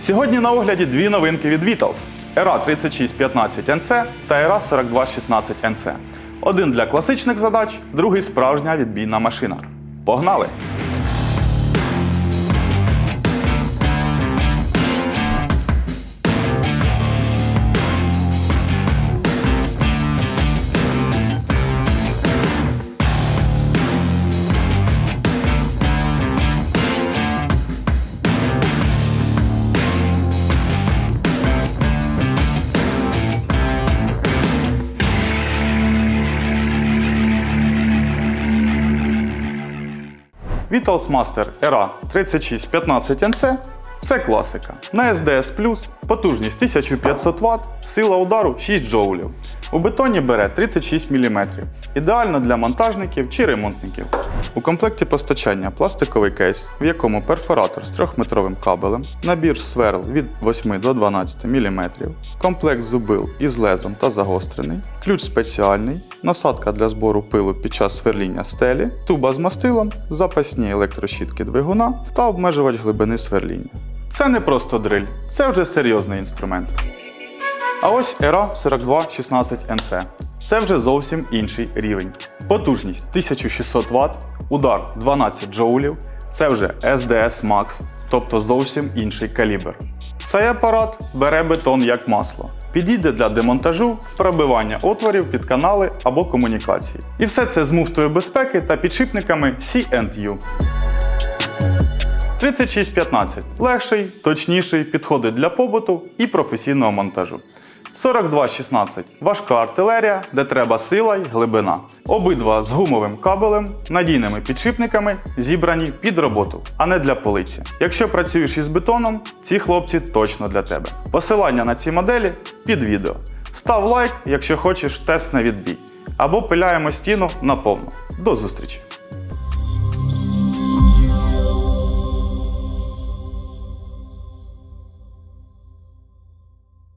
Сьогодні на огляді дві новинки від Vitals ERA 3615 NC та ERA 4216 NC. Один для класичних задач, другий справжня відбійна машина. Погнали! Vitals Master ERA 3615 NC це класика. На SDS потужність 1500 Вт, сила удару 6 джоулів. У бетоні бере 36 мм. Ідеально для монтажників чи ремонтників. У комплекті постачання пластиковий кейс, в якому перфоратор з 3-метровим кабелем, набір сверл від 8 до 12 мм, комплект зубил із лезом та загострений, ключ спеціальний, насадка для збору пилу під час сверління стелі, туба з мастилом, запасні електрощітки двигуна та обмежувач глибини сверління. Це не просто дриль, це вже серйозний інструмент. А ось ERA 4216 NC. Це вже зовсім інший рівень. Потужність 1600 Вт, удар 12 джоулів. Це вже SDS Max, тобто зовсім інший калібр. Цей апарат бере бетон як масло. Підійде для демонтажу, пробивання отворів під канали або комунікації. І все це з муфтою безпеки та підшипниками C&U. 3615 легший, точніший, підходить для побуту і професійного монтажу. 4216 важка артилерія, де треба сила й глибина. Обидва з гумовим кабелем, надійними підшипниками, зібрані під роботу, а не для полиці. Якщо працюєш із бетоном, ці хлопці точно для тебе. Посилання на ці моделі під відео. Став лайк, якщо хочеш тест на відбій. Або пиляємо стіну наповну. До зустрічі!